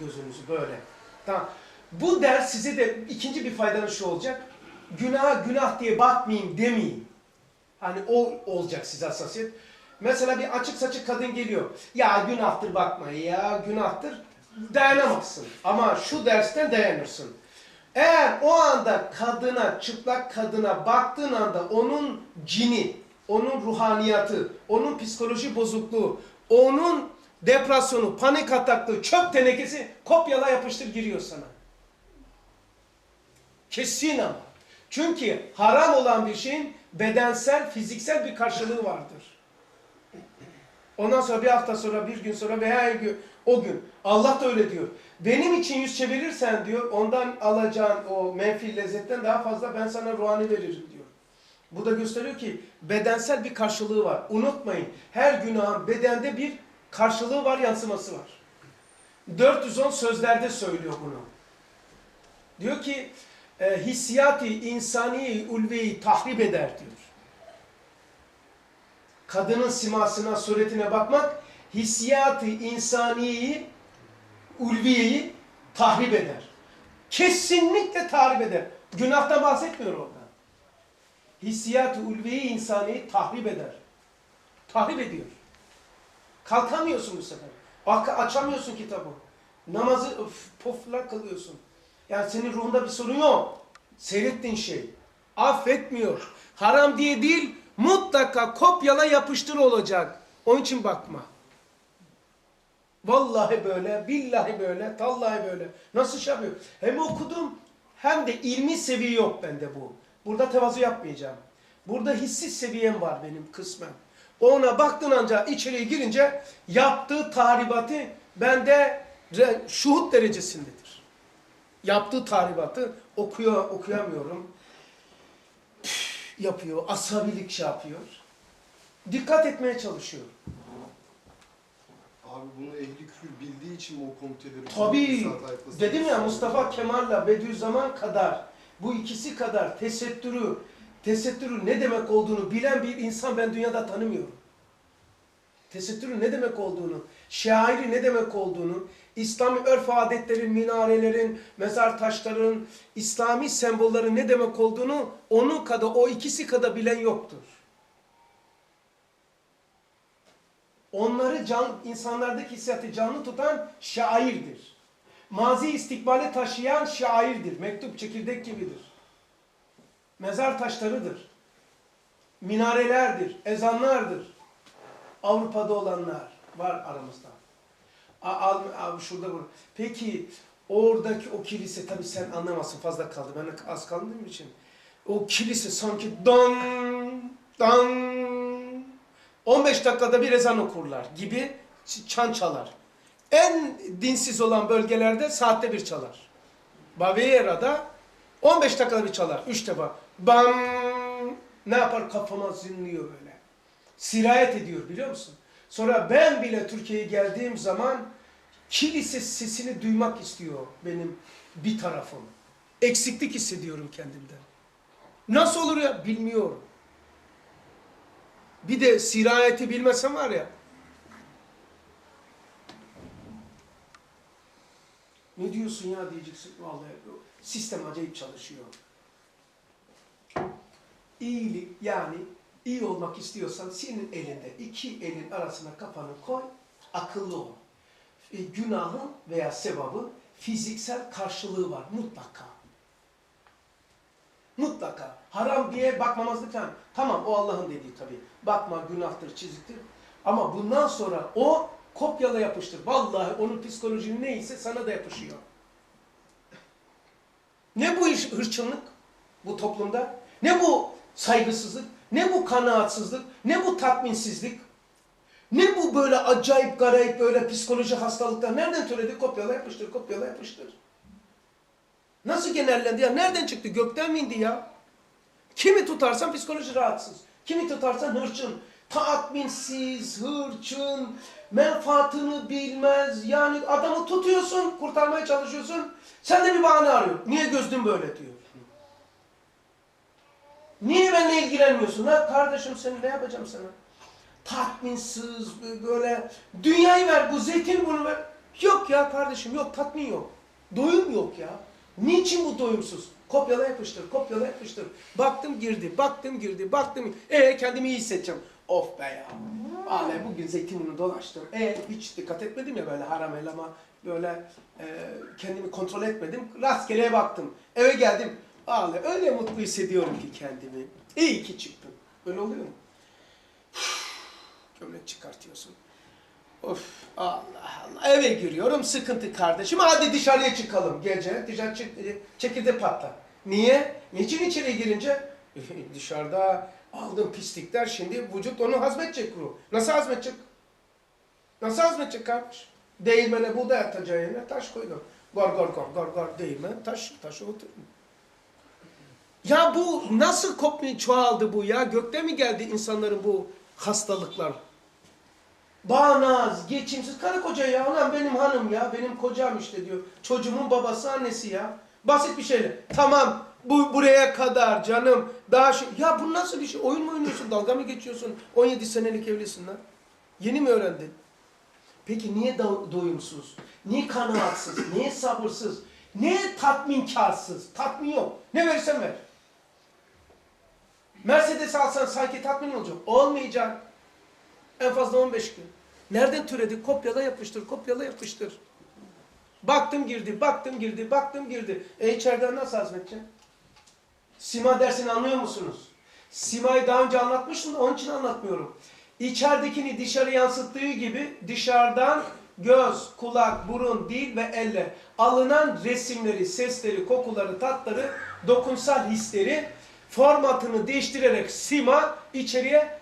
gözünüzü böyle. Tamam. Bu ders size de ikinci bir faydanız şu olacak. Günah günah diye bakmayayım demeyin. Hani o olacak size hassasiyet. Mesela bir açık saçık kadın geliyor. Ya günahtır bakma ya günahtır. Dayanamazsın. Ama şu dersten dayanırsın. Eğer o anda kadına, çıplak kadına baktığın anda onun cini, onun ruhaniyatı, onun psikoloji bozukluğu, onun depresyonu, panik ataklığı, çöp tenekesi kopyala yapıştır giriyor sana. Kesin ama. Çünkü haram olan bir şeyin bedensel, fiziksel bir karşılığı vardır. Ondan sonra bir hafta sonra, bir gün sonra veya gün, o gün Allah da öyle diyor. Benim için yüz çevirirsen diyor, ondan alacağın o menfi lezzetten daha fazla ben sana ruhani veririm diyor. Bu da gösteriyor ki bedensel bir karşılığı var. Unutmayın, her günahın bedende bir karşılığı var, yansıması var. 410 sözlerde söylüyor bunu. Diyor ki, e, hissiyatı insani ulveyi tahrip eder diyor. Kadının simasına, suretine bakmak hissiyatı insaniyi, ulviyeyi tahrip eder. Kesinlikle tahrip eder. Günahtan bahsetmiyor orada. Hissiyatı ulviyeyi insaniyi tahrip eder. Tahrip ediyor. Kalkamıyorsun bu sefer. Açamıyorsun kitabı. Namazı öf, poflar kılıyorsun. Yani senin ruhunda bir sorun yok. Seyrettiğin şey. Affetmiyor. Haram diye değil, mutlaka kopyala yapıştır olacak. Onun için bakma. Vallahi böyle, billahi böyle, tallahi böyle. Nasıl şey yapıyor? Hem okudum hem de ilmi seviye yok bende bu. Burada tevazu yapmayacağım. Burada hissi seviyem var benim kısmen. Ona baktın ancak içeriye girince yaptığı tahribatı bende şuhut derecesindedir. Yaptığı tahribatı okuyor, okuyamıyorum. Üf, yapıyor, asabilik şey yapıyor. Dikkat etmeye çalışıyor. Abi bunu ehli küfür bildiği için mi o komiteleri... Tabii. Dedim ya Mustafa Kemal'la Bediüzzaman kadar bu ikisi kadar tesettürü, tesettürün ne demek olduğunu bilen bir insan ben dünyada tanımıyorum. Tesettürün ne demek olduğunu, şairi ne demek olduğunu, İslami örf adetlerin, minarelerin, mezar taşların, İslami sembollerin ne demek olduğunu onun kadar, o ikisi kadar bilen yoktur. Onları can, insanlardaki hissiyatı canlı tutan şairdir. Mazi istikbale taşıyan şairdir. Mektup çekirdek gibidir. Mezar taşlarıdır. Minarelerdir, ezanlardır. Avrupa'da olanlar var aramızda. Abi şurada bu. Peki oradaki o kilise tabii sen anlamazsın fazla kaldı. Ben az kaldığım için. O kilise sanki dan dan 15 dakikada bir ezan okurlar gibi çan çalar. En dinsiz olan bölgelerde saatte bir çalar. Baviera'da 15 dakikada bir çalar. 3 defa. Bam! Ne yapar? Kafama zinliyor böyle. Sirayet ediyor biliyor musun? Sonra ben bile Türkiye'ye geldiğim zaman kilise sesini duymak istiyor benim bir tarafım. Eksiklik hissediyorum kendimden. Nasıl olur ya? Bilmiyorum. Bir de sirayeti bilmesem var ya. Ne diyorsun ya diyeceksin. Vallahi sistem acayip çalışıyor. İyilik yani iyi olmak istiyorsan senin elinde iki elin arasına kafanı koy, akıllı ol. E, günahın veya sevabın fiziksel karşılığı var mutlaka. Mutlaka. Haram diye bakmamazlık falan. Tamam o Allah'ın dediği tabii. Bakma günahtır, çiziktir. Ama bundan sonra o kopyala yapıştır. Vallahi onun psikolojinin neyse sana da yapışıyor. Ne bu iş hırçınlık bu toplumda? Ne bu saygısızlık? Ne bu kanaatsizlik? Ne bu tatminsizlik? Ne bu böyle acayip garayip böyle psikoloji hastalıklar? Nereden türedi? Kopyala yapıştır, kopyala yapıştır. Nasıl genellendi ya? Nereden çıktı? Gökten mi indi ya? Kimi tutarsan psikoloji rahatsız. Kimi tutarsan hırçın. Tatminsiz, hırçın, menfaatını bilmez. Yani adamı tutuyorsun, kurtarmaya çalışıyorsun. Sen de bir bahane arıyor. Niye gözlün böyle diyor. Niye benimle ilgilenmiyorsun? Ha kardeşim seni ne yapacağım sana? Tatminsiz, böyle dünyayı ver, bu zeytin bunu ver. Yok ya kardeşim yok tatmin yok. Doyum yok ya. Niçin bu doyumsuz? Kopyala yapıştır, kopyala yapıştır. Baktım girdi, baktım girdi, baktım. E kendimi iyi hissedeceğim. Of be ya. Ale bugün zeytinini dolaştım. E hiç dikkat etmedim ya böyle haram elama. Böyle e, kendimi kontrol etmedim. Rastgeleye baktım. Eve geldim. Ale öyle mutlu hissediyorum ki kendimi. İyi ki çıktım. Öyle oluyor mu? Gömlek çıkartıyorsun. Of Allah Allah. Eve giriyorum sıkıntı kardeşim. Hadi dışarıya çıkalım gece. Dışarı çık, çekirde patla. Niye? Niçin içeri girince? Dışarıda aldığım pislikler şimdi vücut onu hazmedecek ruh. Nasıl hazmedecek? Nasıl hazmedecek kardeş? Değirmene buğday atacağı yerine taş koydum. Gor gor gor gor gor değirmen taş taşı oturdu. Ya bu nasıl kopya çoğaldı bu ya? Gökte mi geldi insanların bu hastalıklar? Bağnaz, geçimsiz karı koca ya. Ulan benim hanım ya, benim kocam işte diyor. Çocuğumun babası, annesi ya. Basit bir şeyle. Tamam, bu buraya kadar canım. Daha şey. Ya bu nasıl bir şey? Oyun mu oynuyorsun? Dalga mı geçiyorsun? 17 senelik evlisin lan. Yeni mi öğrendin? Peki niye do- doyumsuz? Niye kanaatsız? Niye sabırsız? Niye tatminkarsız? Tatmin yok. Ne verirsen ver. Mercedes alsan sanki tatmin olacak. Olmayacak. En fazla 15 gün. Nereden türedi? Kopyala yapıştır, kopyala yapıştır. Baktım girdi, baktım girdi, baktım girdi. E içeriden nasıl hazmedeceğim? Sima dersini anlıyor musunuz? Sima'yı daha önce anlatmıştım onun için anlatmıyorum. İçeridekini dışarı yansıttığı gibi dışarıdan göz, kulak, burun, dil ve elle alınan resimleri, sesleri, kokuları, tatları, dokunsal hisleri formatını değiştirerek Sima içeriye